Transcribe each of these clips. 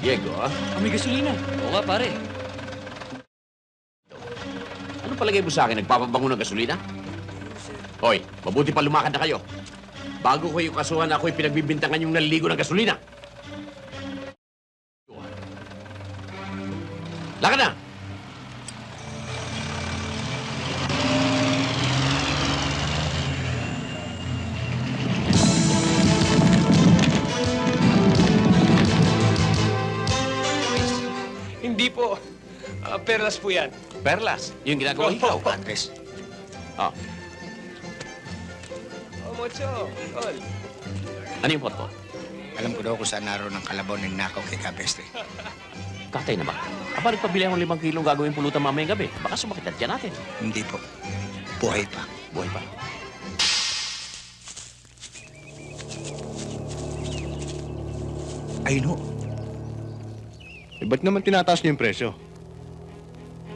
Diego, ah? Ah, may gasolina. Oo nga, pare. Ano palagay mo sa akin? Nagpapabango ng gasolina? Hoy, mabuti pa lumakad na kayo. Bago ko yung kasuhan, ako'y pinagbibintangan yung naliligo ng gasolina. Lakad na! Hindi po. Ah, perlas po yan. Perlas, yung ginagawa ikaw. Andres, Ah, Oh, Mocho. Tol. ano yung potpot? alam ko daw kung saan naroon ang kalabaw ng nakaw kay Kabeste. Katay naman. Aba, nagpabili akong limang kilong gagawin pulutan mamayang gabi. Baka sumakit at yan natin. Hindi po. Buhay pa. Buhay pa. Ayun ho. Eh, ba't naman tinataas niyo yung presyo?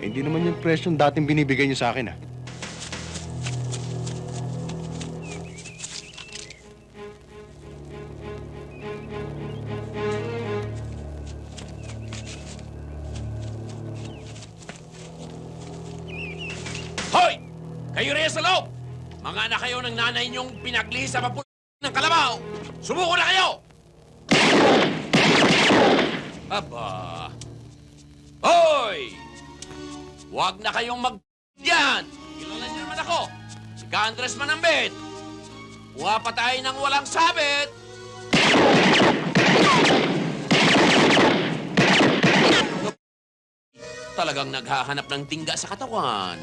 Eh, hindi naman yung presyo yung dating binibigay niyo sa akin, ah. Hoy! Kayo rin sa loob! Mga anak kayo ng nanay niyong pinaglihi sa mapul Kayong mag... Yan! Kilala niyo naman ako! Si Andres Manambit! Kuha pa tayo ng walang sabit! Talagang naghahanap ng tingga sa katawan.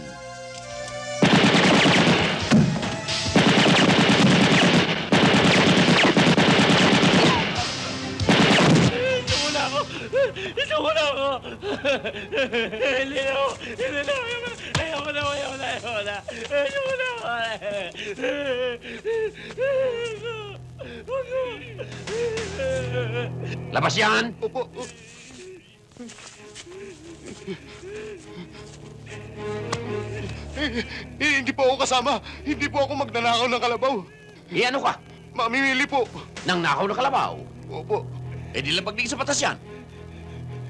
Ako. Ito muna ako. Hindi na ako. Hindi na ako. Ayaw na. Ayaw na. Ayaw na. Ito muna ako. Wag na. Labas yan! Opo. Eh, eh, hindi po ako kasama. Hindi po ako magnanakaw ng kalabaw. Eh ano ka? Mamimili po. Nang nakaw na kalabaw? Opo. Eh di labag din sa batas yan.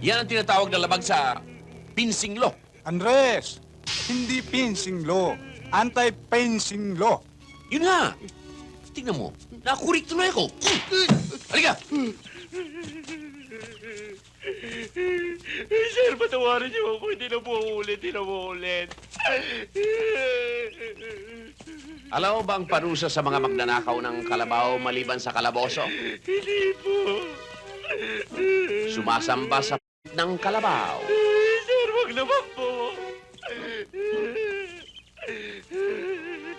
Yan ang tinatawag na labag sa pinsing law. Andres, hindi fencing law. Anti-fencing law. Yun nga. Tingnan mo, nakurik tuloy ako. Halika! Sir, patawarin niyo ako. Hindi na po ulit. Hindi na po ulit. Alam mo ba ang parusa sa mga magnanakaw ng kalabaw maliban sa kalaboso? Hindi po. Sumasamba sa ng kalabaw. Sir, wag naman po.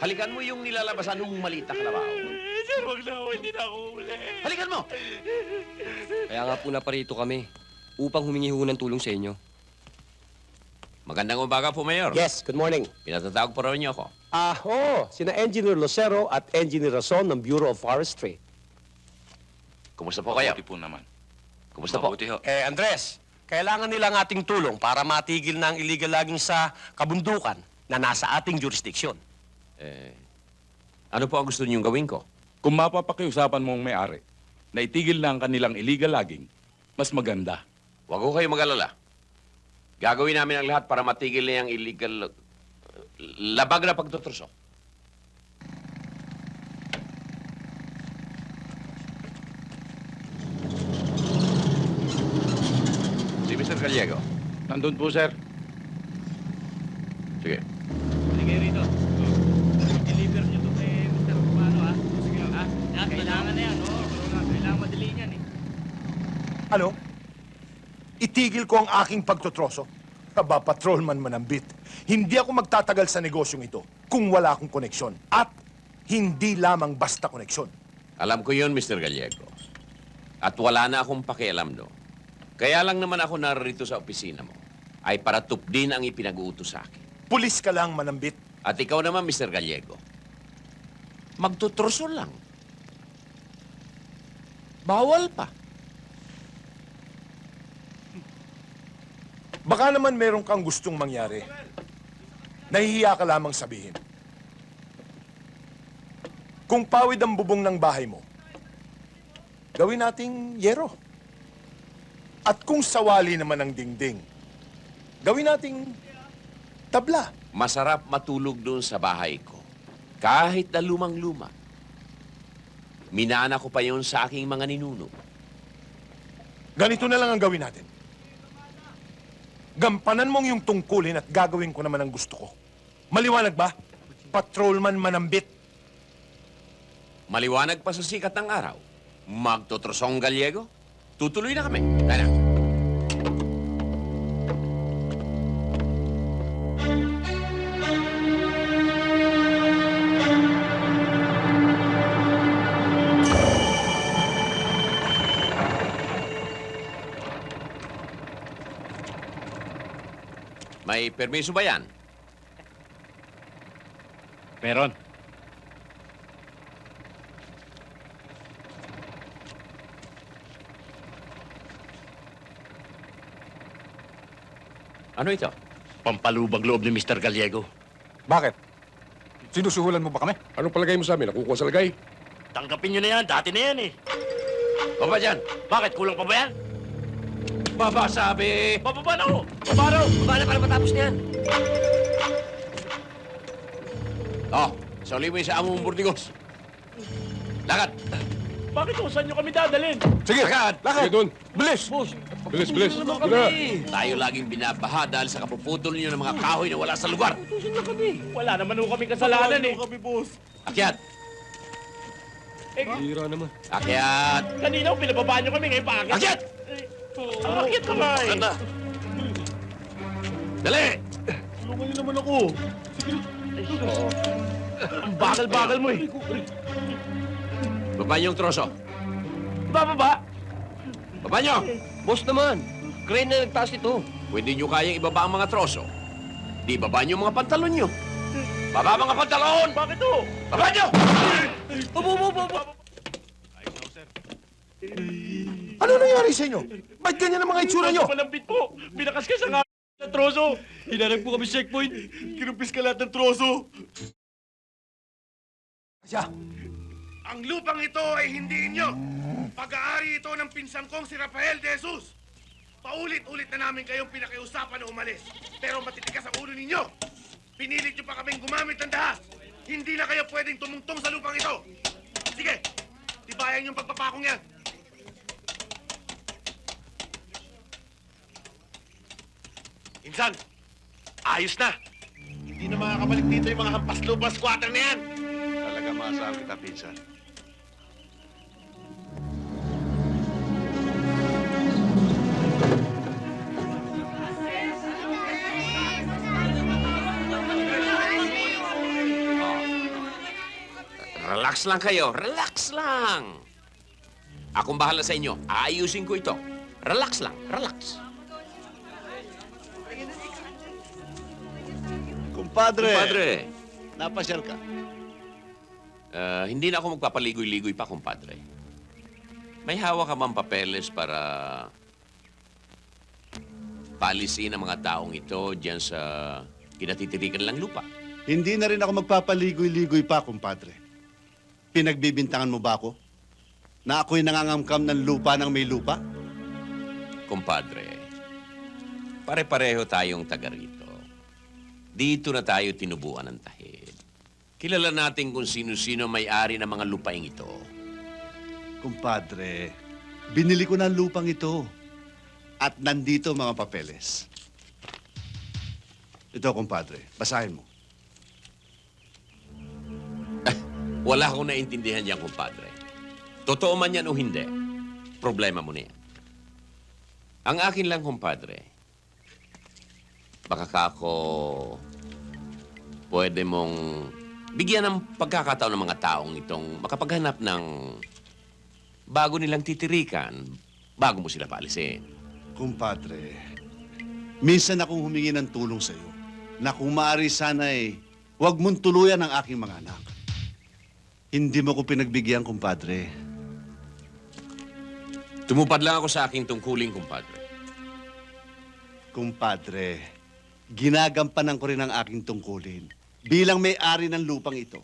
Halikan mo yung nilalabasan ng maliit na kalabaw. Sir, wag na ako. Hindi na ako ulit. Halikan mo! Kaya nga po naparito kami upang humingi ho ng tulong sa inyo. Magandang umaga po, Mayor. Yes, good morning. Pinatatawag po raw niyo ako. Ah, oh, sina Engineer Lucero at Engineer Rason ng Bureau of Forestry. Kumusta po kayo? Mabuti po naman. Kumusta po? Mabuti ho. Eh, Andres, kailangan nila ng ating tulong para matigil na ang illegal logging sa kabundukan na nasa ating jurisdiction. Eh, ano po ang gusto niyong gawin ko? Kung mapapakiusapan mong may-ari na itigil na ang kanilang illegal logging, mas maganda. Huwag ko kayo mag-alala. Gagawin namin ang lahat para matigil na yung illegal... labag na pagtuturso. Mr. Gallego. Nandun po, sir. Sige. Sige rito. Deliver niyo to kay Mr. Romano, ha? Sige, ha? Yan, kailangan na yan, oh. Kailangan madali niyan, eh. Ano? Itigil ko ang aking pagtotroso? Aba, patrolman manambit. Hindi ako magtatagal sa negosyong ito kung wala akong koneksyon. At hindi lamang basta koneksyon. Alam ko yun, Mr. Gallego. At wala na akong pakialam do. Kaya lang naman ako narito sa opisina mo ay para tupdin ang ipinag-uutos sa akin. Pulis ka lang manambit. At ikaw naman, Mr. Gallego, magtuturso lang. Bawal pa. Baka naman meron kang gustong mangyari. Nahihiya ka lamang sabihin. Kung pawid ang bubong ng bahay mo, gawin nating yero. At kung sawali naman ang dingding, gawin nating tabla. Masarap matulog doon sa bahay ko. Kahit na lumang-luma. Minana ko pa yon sa aking mga ninuno. Ganito na lang ang gawin natin. Gampanan mong yung tungkulin at gagawin ko naman ang gusto ko. Maliwanag ba? Patrolman manambit. Maliwanag pa sa sikat ng araw. Magtotrosong Gallego. Tutuloy na kami. Tara. May permiso ba yan? Meron. Ano ito? Pampalubag loob ni Mr. Gallego. Bakit? Sinusuhulan mo ba kami? Anong palagay mo sa amin? Nakukuha sa lagay? Tanggapin nyo na yan. Dati na yan eh. Baba dyan! Bakit? Kulang pa ba yan? Baba sabi! Bababa na ako! Baba raw! Baba na para matapos na yan. Oh, sauli mo yung sa among burdigos. Lakad! Bakit kung saan nyo kami dadalhin? Sige, Lakad! lakad! doon. Bilis! Bilis, bilis. Sige na. kami. Tayo laging binabaha dahil sa kapuputol niyo ng mga kahoy na wala sa lugar. Tutusin na kami. Wala naman ho kami kasalanan eh. kami, boss. Akyat! Eh, Hira naman. Akyat! kanina ho, pinababaan nyo kami ngayon paakit. Akyat! Akit ka nga eh. Dali! Tulungan nyo naman ako. Ang bagal-bagal mo eh. Baba niyo yung troso. Bababa! Baba niyo! Boss naman, crane na nagtaas nito. Pwede niyo kayang ibaba ang mga troso. Di baba niyo mga pantalon niyo. Baba mga pantalon! Bakit ho? Baba niyo! Bobo, bobo, bobo. Ano nangyari sa inyo? Ba't ganyan ang mga itsura nyo? Malambit po. Binakas ka sa nga ng troso. Hinarap po kami sa checkpoint. Kinumpis ka lahat ng troso. Siya, Ang lupang ito ay hindi inyo. Pag-aari ito ng pinsang kong si Rafael de Jesus. Paulit-ulit na namin kayong pinakiusapan na umalis. Pero matitigas ang ulo ninyo. Pinilit nyo pa kaming gumamit ng dahas. Hindi na kayo pwedeng tumungtong sa lupang ito. Sige, tibayan yung pagpapakong yan. Insan, ayos na. Hindi na makakabalik dito yung mga hampas lupa squatter na yan. Talaga maasahan kita, pinsan. Relax lang kayo. Relax lang. Akong bahala sa inyo. Aayusin ko ito. Relax lang. Relax. Kumpadre! Kumpadre, Napasyal ka. ah, hindi na ako magpapaligoy-ligoy pa, kumpadre. May hawak ka bang papeles para palisin ang mga taong ito diyan sa kinatitirikan lang lupa? Hindi na rin ako magpapaligoy-ligoy pa, kumpadre. Pinagbibintangan mo ba ako? Na ako'y nangangamkam ng lupa ng may lupa? Kumpadre, pare-pareho tayong taga rito. Dito na tayo tinubuan ng tahid. Kilala natin kung sino-sino may-ari ng mga lupaing ito. Kumpadre, binili ko na ang lupang ito. At nandito mga papeles. Ito, kumpadre. Basahin mo. Wala akong naintindihan yan, kumpadre. Totoo man yan o hindi, problema mo na yan. Ang akin lang, kumpadre, baka ka ako pwede mong bigyan ng pagkakataon ng mga taong itong makapaghanap ng bago nilang titirikan bago mo sila paalisin. Kumpadre, minsan akong humingi ng tulong sa iyo na kung maaari sana'y huwag mong tuluyan ang aking mga anak. Hindi mo ko pinagbigyan, kumpadre. Tumupad lang ako sa aking tungkulin, kumpadre. Kumpadre, ginagampanan ko rin ang aking tungkulin bilang may-ari ng lupang ito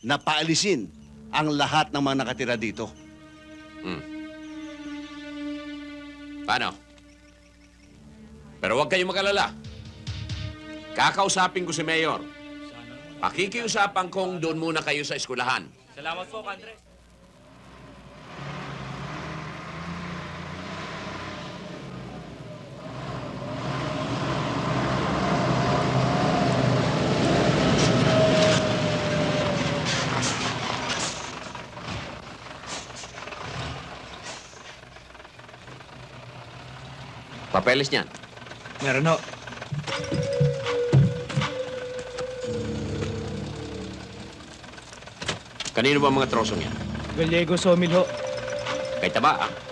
na paalisin ang lahat ng mga nakatira dito. Paano? Pero huwag kayong mag-alala. Kakausapin ko si Mayor. Pakikiusapan kong doon muna kayo sa eskwelahan. Salamat po, Andre. Papeles niyan. Meron ho. Kanino ba ang mga trosong yan? Gallego Sawmill ho. Kay Taba, ah.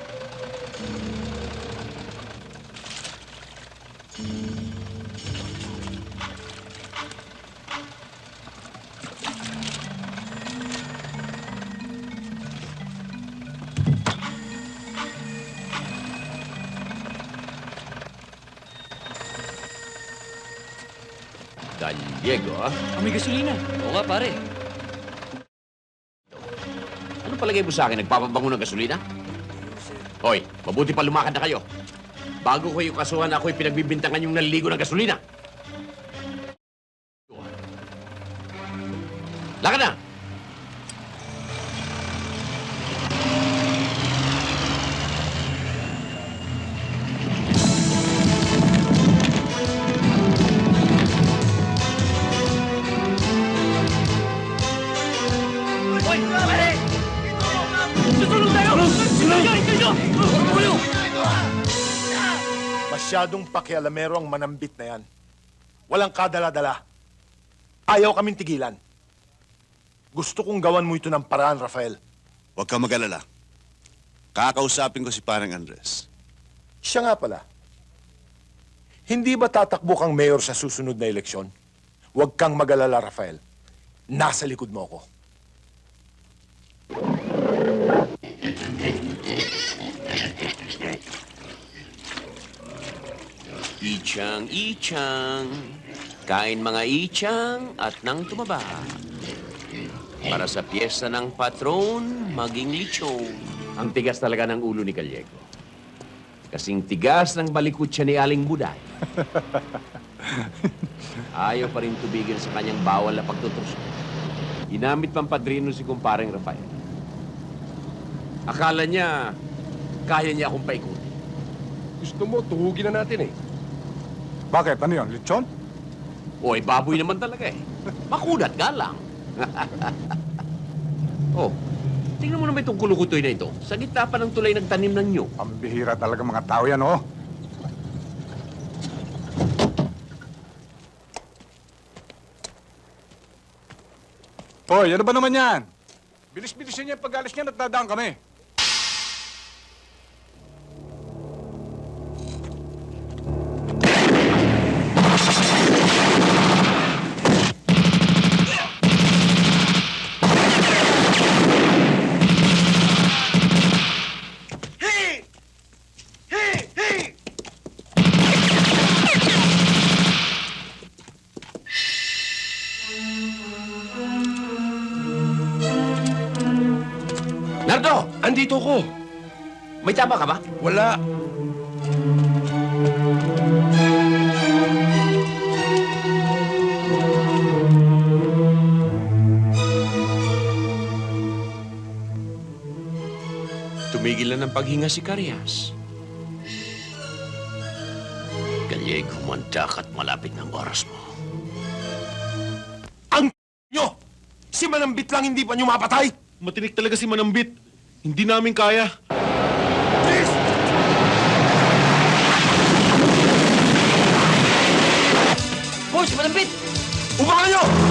Ah. Kami gasolina. Oo nga, pare. Ano palagay mo sa akin? Nagpapabango ng gasolina? Hoy, mabuti pa lumakad na kayo. Bago ko yung kasuhan, ako'y pinagbibintangan yung naliligo ng gasolina. Lakad na! Susulong tayo! Susulong kayo! Ulo! Masyadong pakialamero ang manambit na yan. Walang kadala-dala. Ayaw kaming tigilan. Gusto kong gawan mo ito ng paraan, Rafael. Huwag kang mag-alala. Kakausapin ko si parang Andres. Siya nga pala. Hindi ba tatakbo kang mayor sa susunod na eleksyon? Huwag kang mag-alala, Rafael. Nasa likod mo ako. Ichang, ichang. Kain mga ichang at nang tumaba. Para sa piyesta ng patron, maging lechon. Ang tigas talaga ng ulo ni Gallego. Kasing tigas ng balikutsa ni Aling Buday. Ayaw pa rin tubigil sa kanyang bawal na pagtutusok. Inamit pang padrino si kumpareng Rafael. Akala niya, kaya niya akong paikutin. Gusto mo, tuhugin na natin eh. Bakit? Ano yun? Lechon? Oy, baboy naman talaga eh. Makudat ka lang. oh, tingnan mo naman itong kulukutoy na ito. Sa gitna pa ng tulay nagtanim ng nyo. Pambihira talaga mga tao yan, oh. Hoy, ano ba naman yan? Bilis-bilisin niya yung pag-alis niya at dadaan kami. Andito ko. May tama ka ba? Wala. Tumigil na ng paghinga si Carias. Gallego, mantak at malapit ng oras mo. Ang nyo! Si Manambit lang hindi pa nyo mapatay! Matinik talaga si Manambit. Hindi namin kaya. Please! Boss, malambit! Upakan nyo!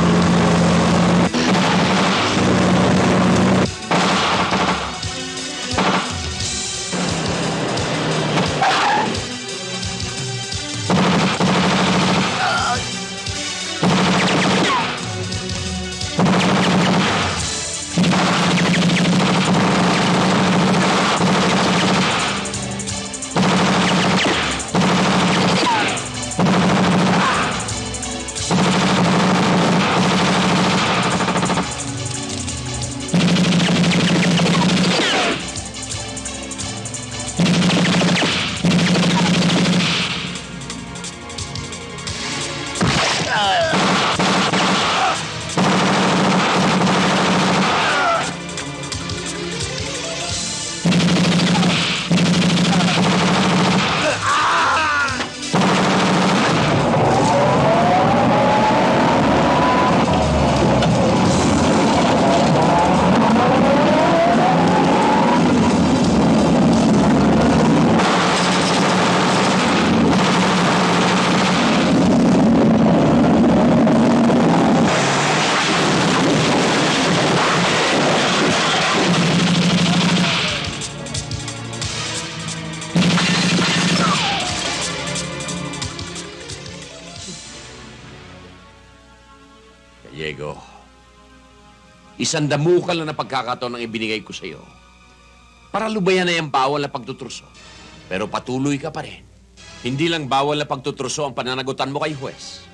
Isang damukal na pagkakataon ang ibinigay ko sa iyo para lubayan na yung bawal na pagtutruso. Pero patuloy ka pa rin. Hindi lang bawal na pagtutruso ang pananagutan mo kay Huwes.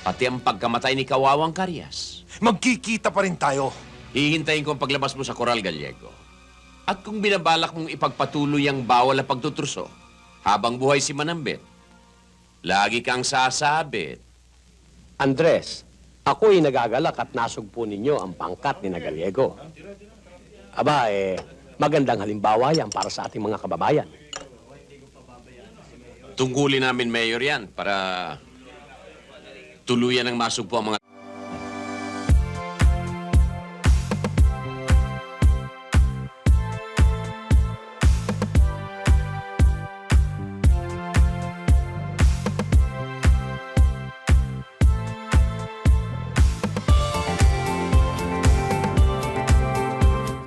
Pati ang pagkamatay ni Kawawang Karyas. Magkikita pa rin tayo. Hihintayin ko ang paglabas mo sa Coral Gallego. At kung binabalak mong ipagpatuloy ang bawal na pagtutruso habang buhay si Manambit, lagi kang sasabit. Andres, ako'y nagagalak at nasugpo ninyo ang pangkat ni Nagaliego. Aba, eh, magandang halimbawa yan para sa ating mga kababayan. Tungkulin namin, Mayor, yan para tuluyan ng masugpo ang mga